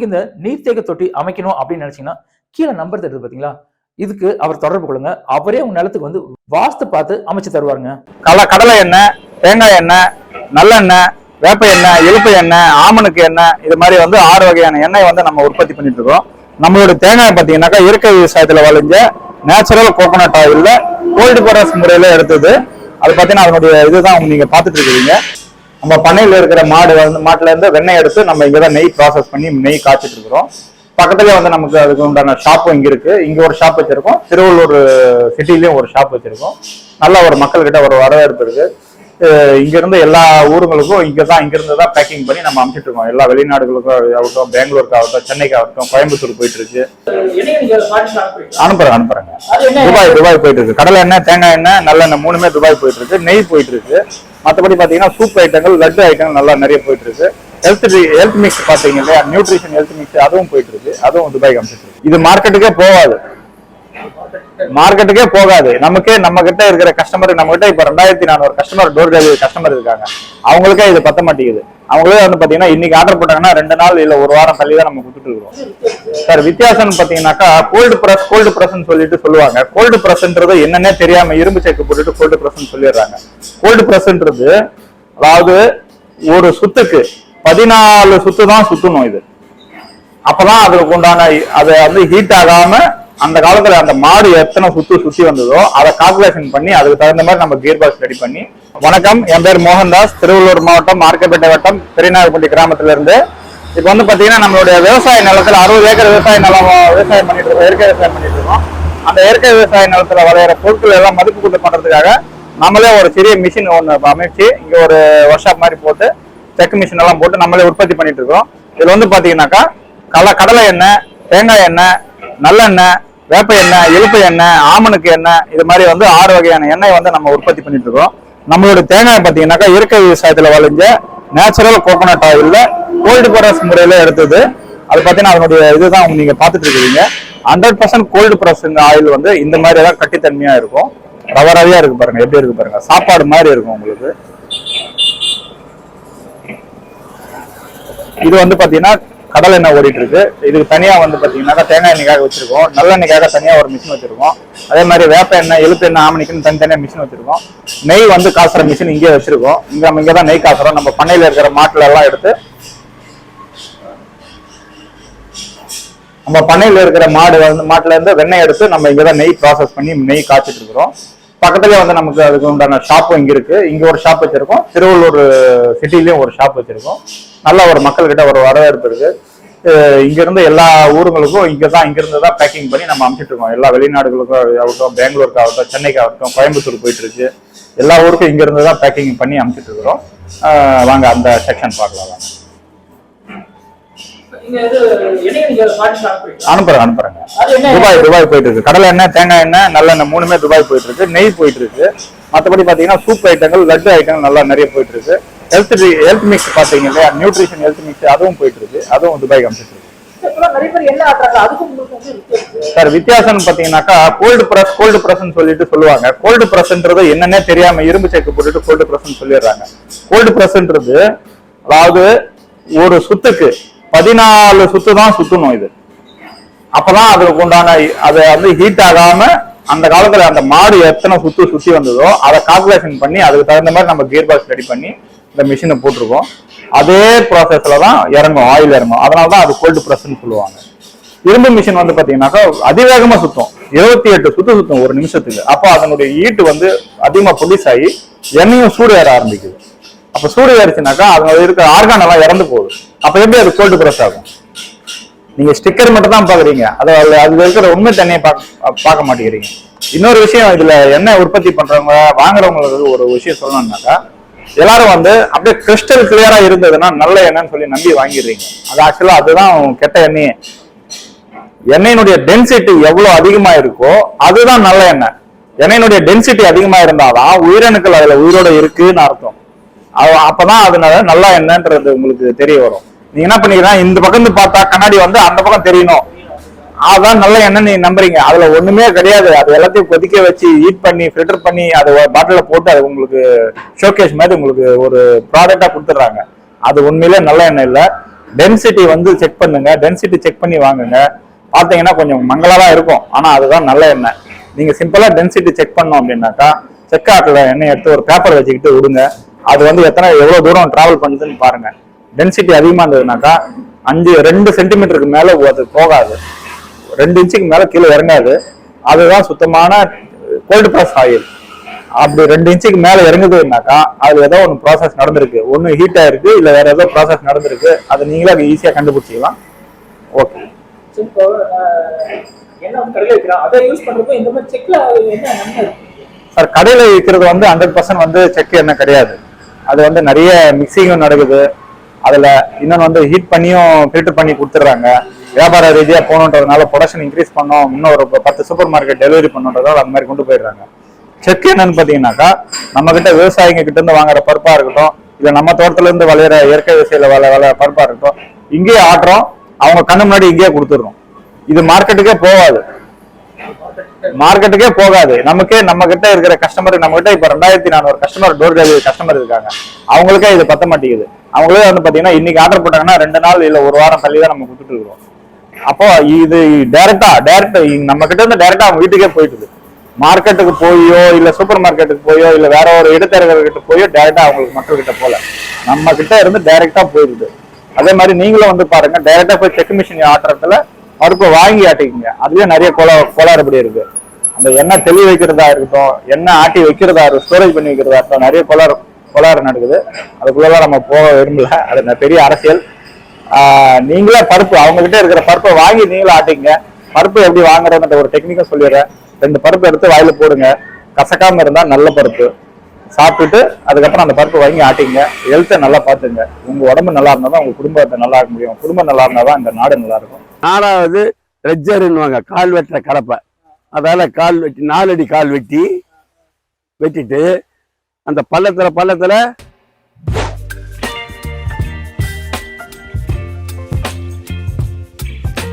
உங்களுக்கு இந்த நீர்த்தேக்க தொட்டி அமைக்கணும் அப்படின்னு நினைச்சீங்கன்னா கீழே நம்பர் தருது பாத்தீங்களா? இதுக்கு அவர் தொடர்பு கொள்ளுங்க. அவரே உங்க நிலத்துக்கு வந்து வாஸ்து பார்த்து அமைச்சு தருவாருங்க. கல கடலை எண்ணெய் தேங்காய் எண்ணெய் நல்லெண்ணெய் வேப்ப எண்ணெய் எலுப்பை எண்ணெய் ஆமனுக்கு எண்ணெய் இது மாதிரி வந்து ஆறு வகையான எண்ணெய் வந்து நம்ம உற்பத்தி பண்ணிட்டு இருக்கோம். நம்மளோட தேங்காய் பார்த்தீங்கன்னாக்கா இயற்கை விவசாயத்தில் வளைஞ்ச நேச்சுரல் கோகோனட் ஆயில்ல கோல்டு ப்ராசஸ் முறையில் எடுத்தது. அது பார்த்தீங்கன்னா அதனுடைய இதுதான் நீங்கள் பார்த்துட்டு இருக்கீங்க. நம்ம பண்ணையில் இருக்கிற மாடு வந்து மாட்டுல இருந்து வெண்ணெய் எடுத்து நம்ம இங்கதான் நெய் ப்ராசஸ் பண்ணி நெய் காய்ச்சிட்டு இருக்கிறோம். பக்கத்துலயே வந்து நமக்கு அதுக்கு உண்டான ஷாப்பும் இங்க இருக்கு. இங்க ஒரு ஷாப் வச்சிருக்கோம். திருவள்ளூர் சிட்டிலயும் ஒரு ஷாப் வச்சிருக்கோம். நல்ல ஒரு மக்கள்கிட்ட ஒரு வரவேற்பு இருக்கு. அஹ் இங்க இருந்து எல்லா ஊருங்களுக்கும் இங்க தான் இங்க இருந்து தான் பேக்கிங் பண்ணி நம்ம அனுப்பிச்சிட்டு இருக்கோம். எல்லா வெளிநாடுகளுக்கும் ஆகட்டும் பெங்களூருக்கு ஆகட்டும் சென்னைக்கு ஆகட்டும் கோயம்புத்தூர் போயிட்டு இருக்கு அனுப்புறேன். அனுப்புறேங்க துபாய் துபாய் போயிட்டு இருக்கு கடலை எண்ணெய் தேங்காய் எண்ணெய் நல்லெண்ணெய் மூணுமே துபாய் போயிட்டு இருக்கு நெய் போயிட்டு இருக்கு மற்றபடி பாத்தீங்கன்னா சூப் ஐட்டங்கள் லட்டு ஐட்டங்கள் நல்லா நிறைய போயிட்டு இருக்கு ஹெல்த் ஹெல்த் மிக்ஸ் பாத்தீங்க இல்லையா? நியூட்ரிஷன் ஹெல்த் மிக்ஸ் அதுவும் போயிட்டு இருக்கு அதுவும் துபாய் அனுப்பிச்சிட்டு இது மார்க்கெட்டுக்கே போகாது. மார்க்கெட்டுக்கே போகாது. நமக்கே நம்ம கிட்ட இருக்கிற கஸ்டமர் நம்ம கிட்ட இப்ப ரெண்டாயிரத்தி நானூறு கஸ்டமர் டோர் டெலிவரி கஸ்டமர் இருக்காங்க. அவங்களுக்கே இது பத்த மாட்டேங்குது. அவங்களே வந்து பாத்தீங்கன்னா இன்னைக்கு ஆர்டர் போட்டாங்கன்னா ரெண்டு நாள் இல்ல ஒரு வாரம் தள்ளி தான் நம்ம கொடுத்துட்டு இருக்கிறோம். சார் வித்தியாசம் பாத்தீங்கன்னாக்கா கோல்டு பிரஸ் கோல்டு பிரஸ்ன்னு சொல்லிட்டு சொல்லுவாங்க. கோல்டு பிரஸ்ன்றது என்னன்னே தெரியாம இரும்பு செக்கு போட்டுட்டு கோல்டு பிரஸ்ன்னு சொல்லிடுறாங்க. கோல்டு பிரஸ்ன்றது அதாவது ஒரு சுத்துக்கு பதினாலு சுத்து தான் சுத்தணும் இது. அப்பதான் அதுக்கு உண்டான அதை வந்து ஹீட் ஆகாம அந்த காலத்துல அந்த மாடு எத்தனை சுத்து சுத்தி வந்ததோ அதை கால்குலேஷன் பண்ணி அதுக்கு தகுந்த மாதிரி நம்ம கியர் பாக்ஸ் ரெடி பண்ணி. வணக்கம் என் பேர் மோகன்தாஸ் திருவள்ளூர் மாவட்டம் மார்க்கப்பேட்டை வட்டம் பெரியநாகப்பட்டி கிராமத்துல இருந்து. இப்போ வந்து பாத்தீங்கன்னா நம்மளுடைய விவசாய நிலத்துல அறுபது ஏக்கர் விவசாய நிலம் விவசாயம் பண்ணிட்டு இருக்கோம் இயற்கை விவசாயம் பண்ணிட்டு இருக்கோம். அந்த இயற்கை விவசாய நிலத்துல வரைகிற பொருட்கள் எல்லாம் மதிப்பு கூட்டு பண்றதுக்காக நம்மளே ஒரு சிறிய மிஷின் ஒன்று அமைச்சு இங்க ஒரு ஒர்க் ஷாப் மாதிரி போட்டு செக் மிஷின் எல்லாம் போட்டு நம்மளே உற்பத்தி பண்ணிட்டு இருக்கோம். இதுல வந்து பாத்தீங்கன்னாக்கா கல கடலை எண்ணெய் தேங்காய் எண்ணெய் நல்லெண்ணெய் வேப்ப எண்ணெய் இழுப்பு எண்ணெய் ஆமனுக்கு எண்ணெய் இது மாதிரி வந்து ஆறு வகையான எண்ணெய் வந்து நம்ம உற்பத்தி பண்ணிட்டு இருக்கோம். நம்மளோட தேங்காய் பார்த்தீங்கன்னாக்கா இயற்கை விவசாயத்தில் வளைஞ்ச நேச்சுரல் கோகோனட் ஆயில்ல கோல்டு ப்ராசஸ் முறையில எடுத்தது. அது பார்த்தீங்கன்னா அதனுடைய இதுதான் நீங்க பார்த்துட்டு இருக்கீங்க hundred percent cold process oil வந்து இந்த மாதிரி தான் கட்டித்தன்மையா இருக்கும். ரவ ரவையா இருக்கு பாருங்க. எப்படி இருக்கு பாருங்க? சாப்பாடு மாதிரி இருக்கும் உங்களுக்கு. இது வந்து பாத்தீங்கன்னா கடல் எண்ணெய் ஓடிட்டு இருக்கு இதுக்கு தனியா வந்து பாத்தீங்கன்னா தேங்காய் எண்ணெய்க்காக வச்சிருக்கோம். நல்லெண்ணெய்க்காக தனியா ஒரு மிஷின் வச்சிருக்கோம். அதே மாதிரி வேப்ப எண்ணெய் எழுத்து எண்ணெய் ஆமணிக்குன்னு தனித்தனியா மிஷின் வச்சிருக்கோம். நெய் வந்து காசுற மிஷின் இங்கே வச்சிருக்கோம். இங்க நம்ம இங்கே தான் நெய் காசுறோம். நம்ம பண்ணையில இருக்கிற மாட்டுல எல்லாம் எடுத்து நம்ம பண்ணையில இருக்கிற மாடு வந்து மாட்டுல இருந்து வெண்ணெய் எடுத்து நம்ம இங்கே தான் நெய் ப்ராசஸ் பண்ணி நெய் காய்ச்சிட்டு இருக்கிறோம். பக்கத்துல வந்து நமக்கு அதுக்கு உண்டான ஷாப்பும் இங்க இருக்கு. இங்க ஒரு ஷாப் வச்சிருக்கோம். திருவள்ளூர் சிட்டிலயும் ஒரு ஷாப் வச்சிருக்கோம். நல்ல ஒரு மக்கள்கிட்ட ஒரு வரவேற்பு இருக்கு. இங்க இருந்து எல்லா ஊருங்களுக்கும் இங்க தான் இங்க இருந்து தான் பேக்கிங் பண்ணி நம்ம அனுப்பிச்சிட்டு இருக்கோம். எல்லா வெளிநாடுகளுக்கும் ஆகட்டும் பெங்களூருக்கு ஆகட்டும் சென்னைக்கு ஆகட்டும் கோயம்புத்தூர் போயிட்டு இருக்கு எல்லா ஊருக்கும் இங்க இருந்து தான் பேக்கிங் பண்ணி அனுப்பிச்சிட்டு இருக்கிறோம். வாங்க அந்த செக்ஷன் பார்க்கலாம். வாங்க அனுப்புறேன் அனுப்புறேங்க துபாய் துபாய் போயிட்டு இருக்கு கடலை எண்ணெய் தேங்காய் எண்ணெய் நல்லெண்ணெய் மூணுமே துபாய் போயிட்டு இருக்கு நெய் போயிட்டு இருக்கு மற்றபடி பாத்தீங்கன்னா சூப் ஐட்டங்கள் லட்டு ஐட்டங்கள் நல்லா நிறைய போயிட்டு இருக்கு ஹெல்த் ஹெல்த் மிக்ஸ் பாத்தீங்க இல்லையா? நியூட்ரிஷன் ஹெல்த் மிக்ஸ் அதுவும் போயிட்டு இருக்கு அதுவும் துபாய் இருக்கு. சார் வித்தியாசம் பாத்தீங்கன்னாக்கா கோல்டு பிரஸ் கோல்டு பிரஸ்ன்னு சொல்லிட்டு சொல்லுவாங்க. கோல்டு பிரஸ்ன்றது என்னன்னே தெரியாம இரும்பு செக்கு போட்டுட்டு கோல்டு பிரஸ்ன்னு சொல்லிடுறாங்க. கோல்டு பிரஸ்ன்றது அதாவது ஒரு சுத்துக்கு பதினாலு சுத்து தான் சுத்தணும் இது. அப்பதான் அதுக்கு உண்டான அதை வந்து ஹீட் ஆகாம அந்த காலத்துல அந்த மாடு எத்தனை சுத்து சுத்தி வந்ததோ அதை கால்குலேஷன் பண்ணி அதுக்கு தகுந்த மாதிரி நம்ம கியர் பாக்ஸ் ரெடி பண்ணி இந்த மிஷினை போட்டிருக்கோம். அதே ப்ராசஸ்ல தான் இறங்கும் ஆயில் இறங்கும். அதனால தான் அது கோல்டு ப்ரெஸ்ன்னு சொல்லுவாங்க. இரும்பு மிஷின் வந்து பாத்தீங்கன்னாக்கா அதிவேகமா சுத்தும். இருபத்தி எட்டு சுத்து சுத்தும் ஒரு நிமிஷத்துக்கு. அப்போ அதனுடைய ஈட்டு வந்து அதிகமா ப்ரொடியூஸ் ஆகி எண்ணெயும் சூடு ஏற ஆரம்பிக்குது. அப்ப சூடு ஏறிச்சுனாக்கா அதனுடைய இருக்கிற ஆர்கான் எல்லாம் இறந்து போகுது. அப்ப எப்படி அது கோல்டு பிரஸ் ஆகும்? நீங்க ஸ்டிக்கர் மட்டும் தான் பாக்குறீங்க அது அதுல அதுல இருக்கிற உண்மை தண்ணியை பார்க்க பார்க்க மாட்டேங்கிறீங்க. இன்னொரு விஷயம் இதுல என்ன உற்பத்தி பண்றவங்க வாங்குறவங்களுக்கு ஒரு விஷயம் சொல்லணும்னாக்கா எல்லாரும் வந்து அப்படியே கிறிஸ்டல் கிளியரா இருந்ததுன்னா நல்ல எண்ணெய்னு சொல்லி நம்பி வாங்கிடுறீங்க. அது ஆக்சுவலா அதுதான் கெட்ட எண்ணெயே. எண்ணெயினுடைய டென்சிட்டி எவ்வளவு அதிகமா இருக்கோ அதுதான் நல்ல எண்ணெய். எண்ணெயினுடைய டென்சிட்டி அதிகமா இருந்தாதான் உயிரணுக்கள் அதுல உயிரோட இருக்குன்னு அர்த்தம். அப்பதான் அதனால நல்ல எண்ணெய்ன்றது உங்களுக்கு தெரிய வரும். நீங்க என்ன பண்ணிக்கிறேன் இந்த பக்கம் இருந்து பார்த்தா கண்ணாடி வந்து அந்த பக்கம் தெரியணும். அதான் நல்ல எண்ணெய் நீ நம்புறீங்க. அதுல ஒண்ணுமே கிடையாது. அது எல்லாத்தையும் கொதிக்க வச்சு ஹீட் பண்ணி ஃபில்டர் பண்ணி அதை பாட்டில போட்டு அது உங்களுக்கு ஷோகேஸ் மாதிரி உங்களுக்கு ஒரு ப்ராடக்டா கொடுத்துட்றாங்க. அது உண்மையிலே நல்ல எண்ணெய் இல்லை. டென்சிட்டி வந்து செக் பண்ணுங்க. டென்சிட்டி செக் பண்ணி வாங்குங்க. பார்த்தீங்கன்னா கொஞ்சம் மங்களாக தான் இருக்கும். ஆனா அதுதான் நல்ல எண்ணெய் நீங்க சிம்பிளா டென்சிட்டி செக் பண்ணோம் அப்படின்னாக்கா செக் ஆட்டில் எண்ணெய் எடுத்து ஒரு பேப்பர் வச்சுக்கிட்டு விடுங்க அது வந்து எத்தனை எவ்வளவு தூரம் டிராவல் பண்ணுதுன்னு பாருங்க. டென்சிட்டி அதிகமா இருந்ததுனாக்கா அஞ்சு ரெண்டு சென்டிமீட்டருக்கு மேல அது போகாது. ரெண்டு இன்ச்சுக்கு மேல கீழே இறங்காது. அதுதான் சுத்தமான கோல்டு ப்ரெஸ் ஆயில் அப்படி ரெண்டு இன்ச்சுக்கு மேல இறங்குதுன்னாக்கா அது ஏதோ ஒன்று ப்ராசஸ் நடந்திருக்கு. ஒன்று ஹீட் ஆயிருக்கு இல்ல வேற ஏதோ ப்ராசஸ் நடந்திருக்கு. அதை நீங்களே கண்டுபிடிச்சிக்கலாம். ஓகே சரி, கடையில் அதை என்ன நன்மை இருக்கு? சார் கடையில விற்கிறது வந்து ஹண்ட்ரட் பர்சன்ட் வந்து செக் என்ன கிடையாது. அது வந்து நிறைய மிக்சிங்கும் நடக்குது. அதுல இன்னொன்று வந்து ஹீட் பண்ணியும் ஃபில்டர் பண்ணி கொடுத்துட்றாங்க. வியாபார ரீதியாக போகணுன்றதுனால ப்ரொடக்ஷன் இன்க்ரீஸ் பண்ணோம். இன்னும் ஒரு பத்து சூப்பர் மார்க்கெட் டெலிவரி பண்ணுன்றதால அந்த மாதிரி கொண்டு போயிடுறாங்க. செக் என்னன்னு பார்த்தீங்கன்னாக்கா நம்ம கிட்ட விவசாயிங்க கிட்ட இருந்து வாங்குற பருப்பா இருக்கட்டும் இல்லை நம்ம தோட்டத்துல இருந்து விளையிற இயற்கை விவசாயில வள வள பருப்பா இருக்கட்டும் இங்கேயே ஆட்டுறோம் அவங்க கண்ணு முன்னாடி இங்கேயே கொடுத்துட்றோம். இது மார்க்கெட்டுக்கே போகாது. மார்க்கெட்டுக்கே போகாது. நமக்கே நம்ம கிட்ட இருக்கிற கஸ்டமர் நம்ம கிட்ட இப்ப ரெண்டாயிரத்தி நானூறு கஸ்டமர் டோர் டெலிவரி கஸ்டமர் இருக்காங்க. அவங்களுக்கே இது பத்த மாட்டேங்குது. அவங்களே வந்து பாத்தீங்கன்னா இன்னைக்கு ஆர்டர் போட்டாங்கன்னா ரெண்டு நாள் இல்ல ஒரு வாரம் தள்ளி தான் நம்ம கொடுத்துட்டு இருக்கிறோம். அப்போ இது டைரக்டா டைரக்ட் நம்ம கிட்ட இருந்து டைரக்டா அவங்க வீட்டுக்கே போயிட்டுது. மார்க்கெட்டுக்கு போயோ இல்ல சூப்பர் மார்க்கெட்டுக்கு போயோ இல்ல வேற ஒரு இடத்தரகர்கிட்ட போயோ டைரக்டா அவங்களுக்கு மக்கள் கிட்ட போல நம்ம கிட்ட இருந்து டைரக்டா போயிருது அதே மாதிரி நீங்களும் வந்து பாருங்க டைரக்டா போய் செக் மிஷின் ஆட்டுறதுல பருப்பை வாங்கி ஆட்டிக்கிங்க. அதுலயே நிறைய கோலா கோளாறுபடி இருக்கு. அந்த எண்ணெய் தெளி வைக்கிறதா இருக்கட்டும் எண்ணெய் ஆட்டி வைக்கிறதா இருக்கும் ஸ்டோரேஜ் பண்ணி வைக்கிறதா இருக்கட்டும் நிறைய கோளாறு கோளாறு நடக்குது. அதுக்குள்ளதான் நம்ம போக விரும்பல. அது பெரிய அரசியல். நீங்களே பருப்பு அவங்ககிட்ட இருக்கிற பருப்பை வாங்கி நீங்களே ஆட்டிங்க பருப்பு எப்படி வாங்குறதுன்ற ஒரு டெக்னிக்கா சொல்லிடுறேன். ரெண்டு பருப்பு எடுத்து வாயில போடுங்க. கசக்காம இருந்தா நல்ல பருப்பு. சாப்பிட்டுட்டு அதுக்கப்புறம் அந்த பருப்பு வாங்கி ஆட்டிங்க ஹெல்த்தை நல்லா பார்த்துங்க. உங்க உடம்பு நல்லா இருந்தால் தான் உங்க குடும்பத்தை நல்லா இருக்க முடியும். குடும்பம் நல்லா இருந்தால் தான் இந்த நாடு நல்லா இருக்கும். நாலாவது ரெஜ்ஜருன்னுவாங்க கால் வெட்டுற கடப்பை. அதால் கால் வெட்டி நாலடி கால் வெட்டி வெட்டிட்டு அந்த பள்ளத்தில் பள்ளத்தில்